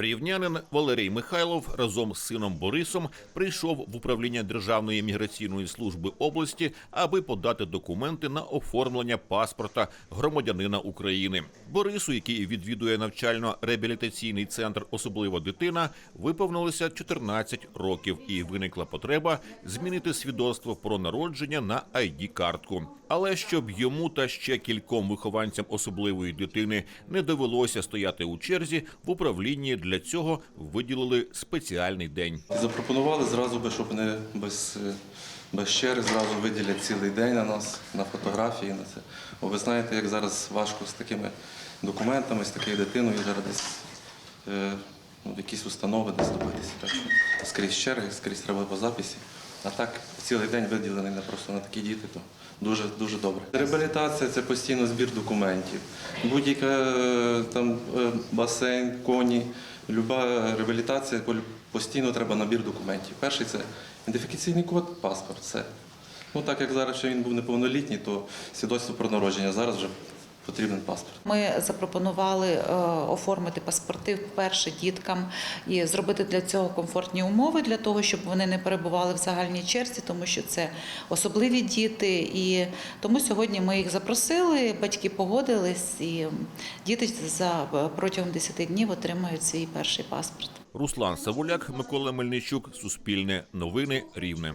Рівнянин Валерій Михайлов разом з сином Борисом прийшов в управління Державної міграційної служби області, аби подати документи на оформлення паспорта громадянина України. Борису, який відвідує навчально-реабілітаційний центр Особлива дитина, виповнилося 14 років, і виникла потреба змінити свідоцтво про народження на id картку Але щоб йому та ще кільком вихованцям особливої дитини не довелося стояти у черзі, в управлінні для цього виділили спеціальний день. Запропонували зразу би, щоб не без, без черги, зразу виділять цілий день на нас, на фотографії, на це. Бо ви знаєте, як зараз важко з такими документами, з такою дитиною зараз десь е, ну, якісь установи десь добитися. Так що скрізь черги, скрізь треба по записі. А так цілий день виділений на просто на такі діти, то дуже дуже добре. Реабілітація це постійно збір документів. Будь-яка е, там е, басейн, коні, люба реабілітація постійно треба набір документів. Перший це ідентифікаційний код, паспорт. Все. Ну так як зараз ще він був неповнолітній, то свідоцтво про народження. Зараз вже потрібен паспорт. Ми запропонували е, оформити паспорти вперше діткам і зробити для цього комфортні умови для того, щоб вони не перебували в загальній черзі, тому що це особливі діти. І тому сьогодні ми їх запросили, батьки погодились, і діти за протягом 10 днів отримають свій перший паспорт. Руслан Савуляк, Микола Мельничук, Суспільне новини Рівне.